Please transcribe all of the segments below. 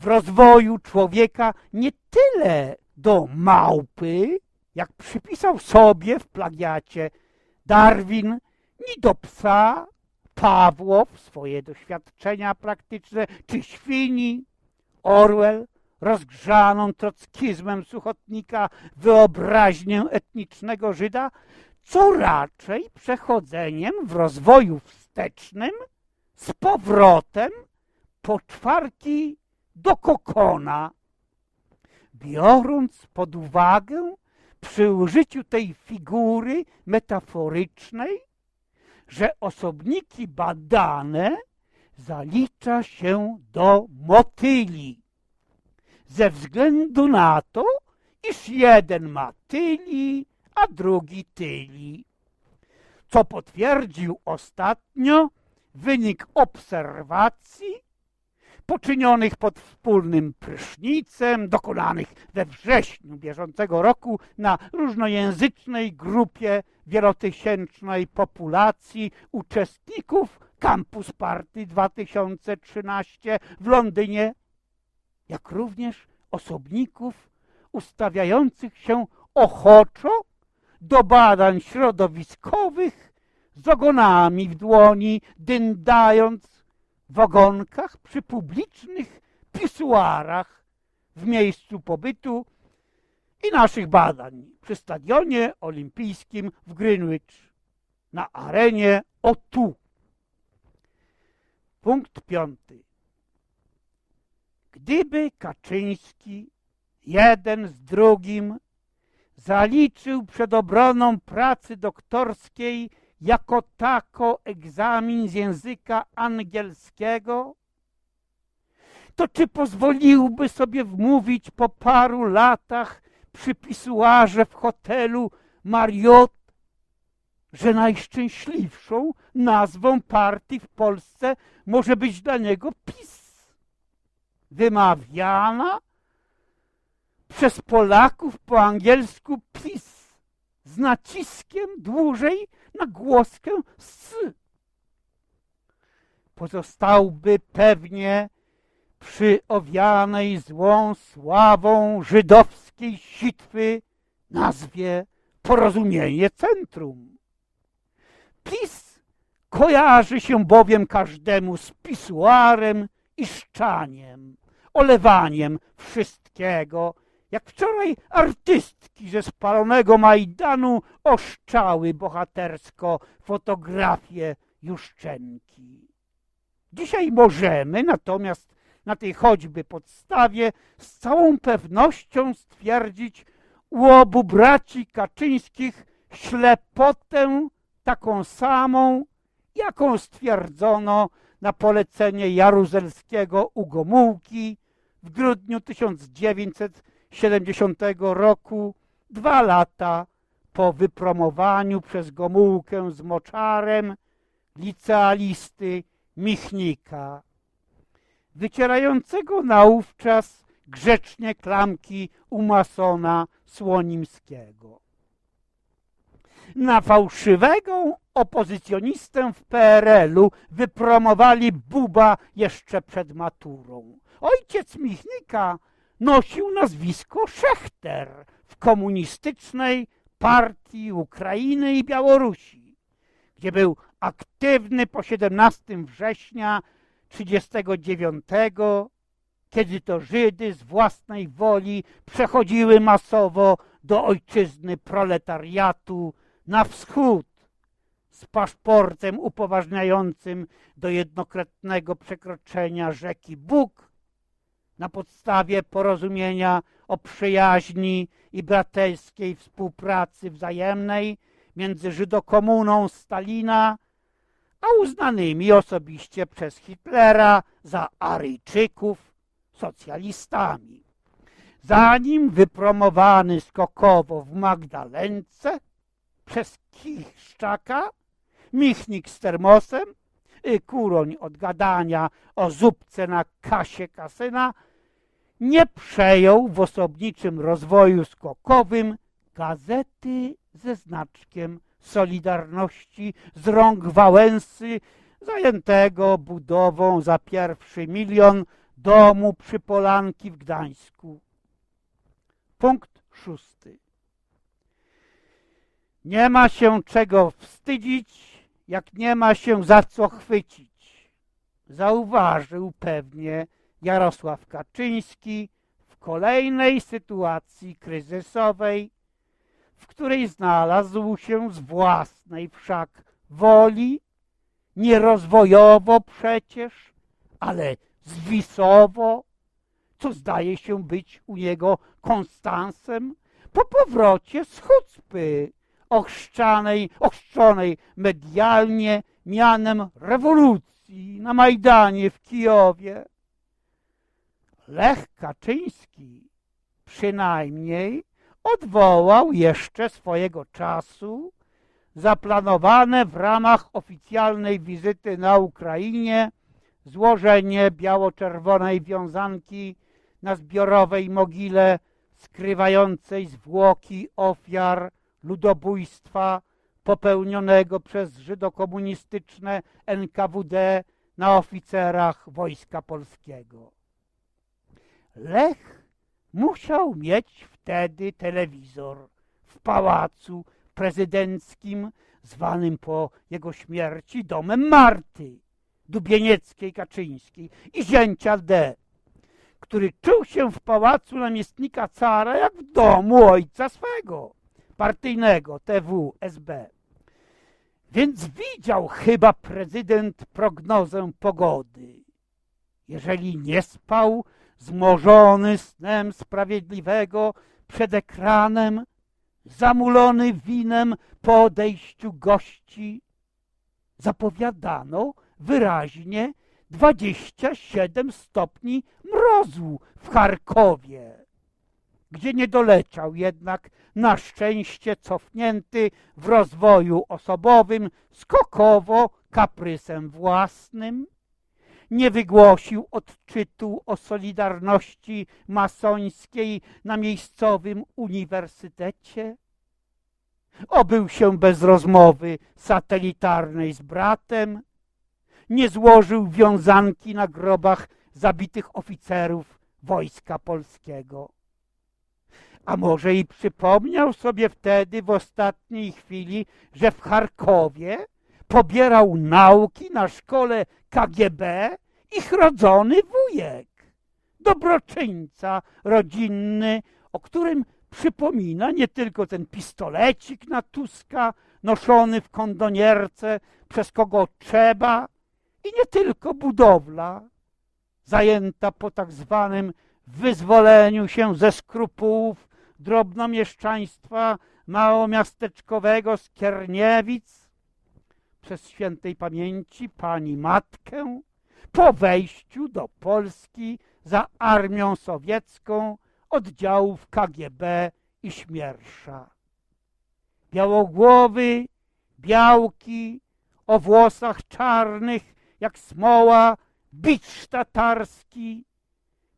w rozwoju człowieka nie tyle do małpy, jak przypisał sobie w plagiacie Darwin, ni do psa, Pawłow, swoje doświadczenia praktyczne, czy świni, Orwell, rozgrzaną trockizmem suchotnika wyobraźnię etnicznego Żyda, co raczej przechodzeniem w rozwoju wstecznym z powrotem poczwarki do kokona, biorąc pod uwagę przy użyciu tej figury metaforycznej, że osobniki badane zalicza się do motyli, ze względu na to, iż jeden ma tyli, a drugi tyli, co potwierdził ostatnio wynik obserwacji poczynionych pod wspólnym prysznicem, dokonanych we wrześniu bieżącego roku na różnojęzycznej grupie wielotysięcznej populacji uczestników Campus Party 2013 w Londynie, jak również osobników ustawiających się ochoczo do badań środowiskowych z ogonami w dłoni, dyndając w ogonkach przy publicznych pisuarach w miejscu pobytu i naszych badań przy Stadionie Olimpijskim w Greenwich na arenie O2. Punkt piąty. Gdyby Kaczyński jeden z drugim zaliczył przed obroną pracy doktorskiej jako tako egzamin z języka angielskiego, to czy pozwoliłby sobie wmówić po paru latach przy pisuarze w hotelu Marriott, że najszczęśliwszą nazwą partii w Polsce może być dla niego PiS, wymawiana przez Polaków po angielsku PiS naciskiem dłużej na głoskę s. Pozostałby pewnie przy owianej złą sławą żydowskiej sitwy nazwie Porozumienie Centrum. PiS kojarzy się bowiem każdemu z pisuarem i szczaniem, olewaniem wszystkiego, jak wczoraj artystki ze spalonego Majdanu oszczały bohatersko fotografię Juszczenki. Dzisiaj możemy natomiast na tej choćby podstawie z całą pewnością stwierdzić u obu braci Kaczyńskich ślepotę taką samą, jaką stwierdzono na polecenie Jaruzelskiego u Gomułki w grudniu 1970 roku, dwa lata po wypromowaniu przez Gomułkę z Moczarem licealisty Michnika, wycierającego naówczas grzecznie klamki u masona Słonimskiego. Na fałszywego opozycjonistę w PRL-u wypromowali Buba jeszcze przed maturą. Ojciec Michnika nosił nazwisko Szechter w komunistycznej partii Ukrainy i Białorusi, gdzie był aktywny po 17 września 1939, kiedy to Żydy z własnej woli przechodziły masowo do ojczyzny proletariatu na wschód z paszportem upoważniającym do jednokrotnego przekroczenia rzeki Bóg na podstawie porozumienia o przyjaźni i braterskiej współpracy wzajemnej między Żydokomuną Stalina a uznanymi osobiście przez Hitlera za Aryjczyków socjalistami. Zanim wypromowany skokowo w Magdalence przez Kichszczaka, Michnik z termosem, y, kuroń od gadania o zupce na kasie kasyna, nie przejął w osobniczym rozwoju skokowym gazety ze znaczkiem Solidarności z rąk Wałęsy, zajętego budową za pierwszy milion domu przy Polanki w Gdańsku. Punkt szósty. Nie ma się czego wstydzić, jak nie ma się za co chwycić. Zauważył pewnie Jarosław Kaczyński w kolejnej sytuacji kryzysowej, w której znalazł się z własnej wszak woli, nie rozwojowo przecież, ale zwisowo, co zdaje się być u niego konstansem, po powrocie z chucpy ochrzczanej, ochrzczonej medialnie mianem rewolucji na Majdanie w Kijowie. Lech Kaczyński przynajmniej odwołał jeszcze swojego czasu zaplanowane w ramach oficjalnej wizyty na Ukrainie złożenie biało-czerwonej wiązanki na zbiorowej mogile skrywającej zwłoki ofiar ludobójstwa popełnionego przez żydokomunistyczne NKWD na oficerach Wojska Polskiego. Lech musiał mieć wtedy telewizor w pałacu prezydenckim zwanym po jego śmierci domem Marty Dubienieckiej Kaczyńskiej i zięcia D, który czuł się w pałacu namiestnika cara jak w domu ojca swego, partyjnego TW SB. Więc widział chyba prezydent prognozę pogody. Jeżeli nie spał, zmorzony snem sprawiedliwego przed ekranem, zamulony winem po odejściu gości, zapowiadano wyraźnie 27 stopni mrozu w Charkowie, gdzie nie doleciał jednak na szczęście cofnięty w rozwoju osobowym skokowo kaprysem własnym, nie wygłosił odczytu o solidarności masońskiej na miejscowym uniwersytecie, obył się bez rozmowy satelitarnej z bratem, nie złożył wiązanki na grobach zabitych oficerów Wojska Polskiego. A może i przypomniał sobie wtedy w ostatniej chwili, że w Charkowie pobierał nauki na szkole KGB ich rodzony wujek, dobroczyńca rodzinny, o którym przypomina nie tylko ten pistolecik na Tuska noszony w kondonierce przez kogo trzeba i nie tylko budowla zajęta po tak zwanym wyzwoleniu się ze skrupułów drobnomieszczaństwa małomiasteczkowego Skierniewic przez świętej pamięci pani matkę po wejściu do Polski za armią sowiecką oddziałów KGB i Śmiersza. Białogłowy, białki, o włosach czarnych jak smoła, bicz tatarski,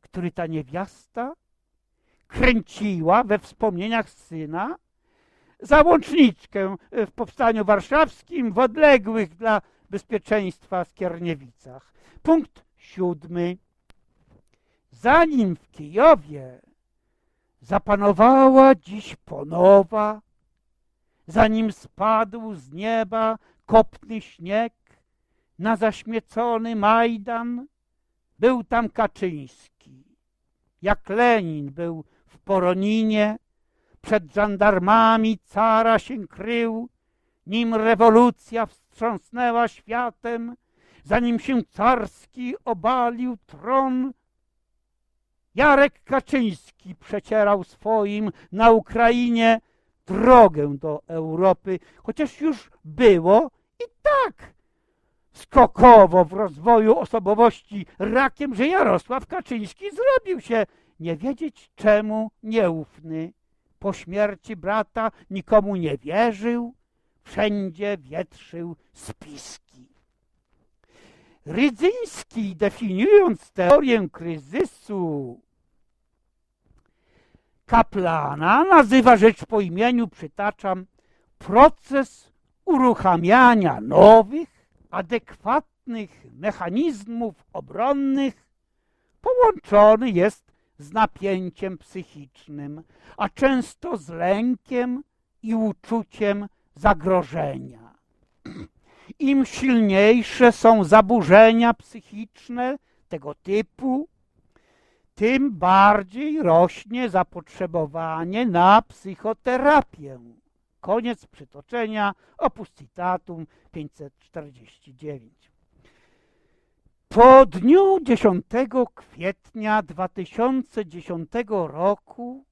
który ta niewiasta kręciła we wspomnieniach syna, załączniczkę w Powstaniu Warszawskim w odległych dla bezpieczeństwa Skierniewicach. Punkt siódmy. Zanim w Kijowie zapanowała dziś ponowa, zanim spadł z nieba kopny śnieg na zaśmiecony Majdan, był tam Kaczyński. Jak Lenin był w Poroninie, przed żandarmami cara się krył, nim rewolucja wstrząsnęła światem, zanim się carski obalił tron, Jarek Kaczyński przecierał swoim na Ukrainie drogę do Europy, chociaż już było i tak skokowo w rozwoju osobowości rakiem, że Jarosław Kaczyński zrobił się nie wiedzieć czemu nieufny. Po śmierci brata nikomu nie wierzył, wszędzie wietrzył spiski. Rydzyński, definiując teorię kryzysu Kaplana, nazywa rzecz po imieniu, przytaczam, proces uruchamiania nowych, adekwatnych mechanizmów obronnych połączony jest z napięciem psychicznym, a często z lękiem i uczuciem zagrożenia. Im silniejsze są zaburzenia psychiczne tego typu, tym bardziej rośnie zapotrzebowanie na psychoterapię. Koniec przytoczenia, opus citatum 549. Po dniu 10 kwietnia 2010 roku,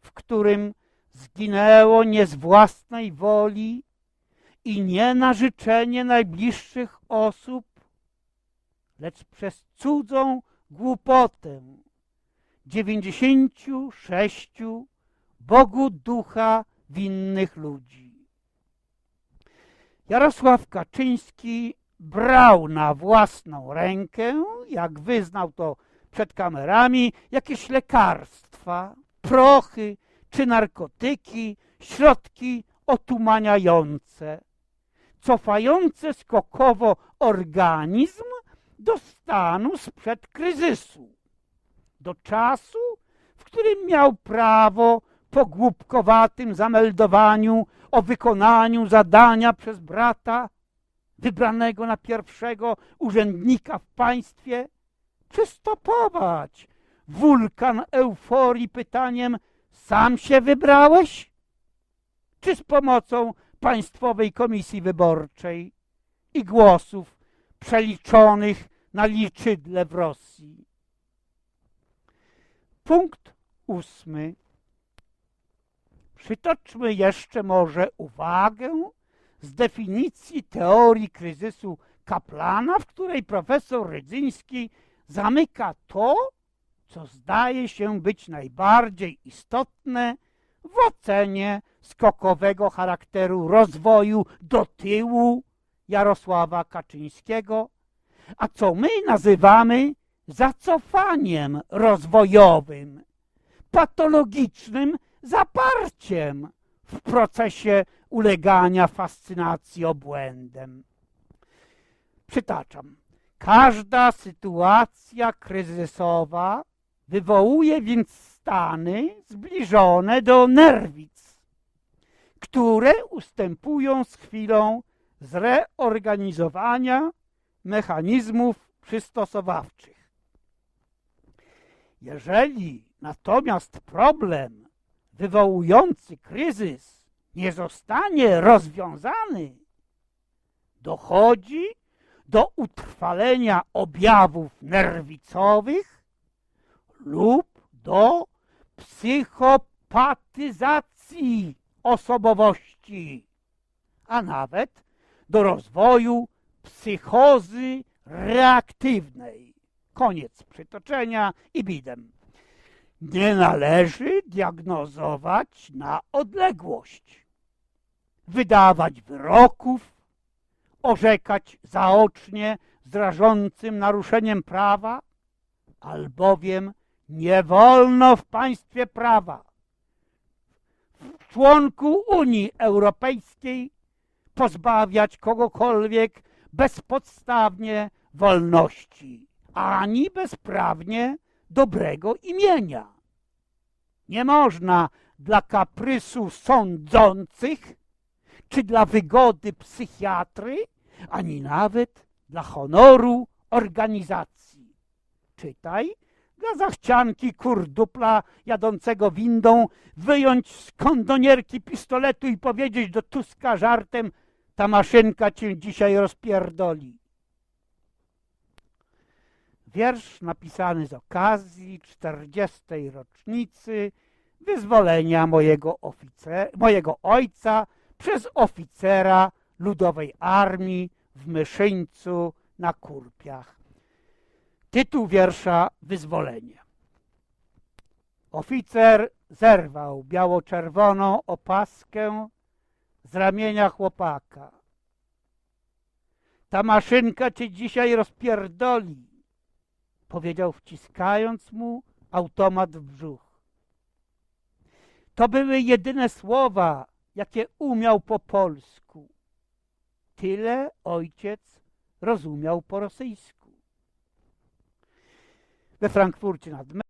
w którym zginęło nie z własnej woli i nie na życzenie najbliższych osób, lecz przez cudzą głupotę 96 Bogu ducha winnych ludzi. Jarosław Kaczyński brał na własną rękę, jak wyznał to przed kamerami, jakieś lekarstwa, prochy czy narkotyki, środki otumaniające, cofające skokowo organizm do stanu sprzed kryzysu, do czasu, w którym miał prawo po głupkowatym zameldowaniu o wykonaniu zadania przez brata wybranego na pierwszego urzędnika w państwie, przystopować wulkan euforii pytaniem sam się wybrałeś? Czy z pomocą Państwowej Komisji Wyborczej i głosów przeliczonych na liczydle w Rosji? Punkt ósmy. Przytoczmy jeszcze może uwagę z definicji teorii kryzysu Kaplana, w której profesor Rydzyński zamyka to, co zdaje się być najbardziej istotne w ocenie skokowego charakteru rozwoju do tyłu Jarosława Kaczyńskiego, a co my nazywamy zacofaniem rozwojowym, patologicznym zaparciem w procesie ulegania fascynacji obłędem. Przytaczam. Każda sytuacja kryzysowa wywołuje więc stany zbliżone do nerwic, które ustępują z chwilą zreorganizowania mechanizmów przystosowawczych. Jeżeli natomiast problem wywołujący kryzys nie zostanie rozwiązany, dochodzi do utrwalenia objawów nerwicowych lub do psychopatyzacji osobowości, a nawet do rozwoju psychozy reaktywnej. Koniec przytoczenia i bidem. Nie należy diagnozować na odległość, wydawać wyroków, orzekać zaocznie z rażącym naruszeniem prawa, albowiem nie wolno w państwie prawa, członku Unii Europejskiej pozbawiać kogokolwiek bezpodstawnie wolności, ani bezprawnie dobrego imienia. Nie można dla kaprysu sądzących, czy dla wygody psychiatry, ani nawet dla honoru organizacji. Czytaj, dla zachcianki kurdupla jadącego windą wyjąć z kondonierki pistoletu i powiedzieć do Tuska żartem ta maszynka cię dzisiaj rozpierdoli. Wiersz napisany z okazji 40. rocznicy wyzwolenia mojego, mojego ojca przez oficera Ludowej Armii w Myszyńcu na Kurpiach. Tytuł wiersza Wyzwolenie. Oficer zerwał biało-czerwoną opaskę z ramienia chłopaka. Ta maszynka cię dzisiaj rozpierdoli, powiedział wciskając mu automat w brzuch. To były jedyne słowa, jakie umiał po polsku. Tyle ojciec rozumiał po rosyjsku. de Frankfurt Frankfurt'un adı.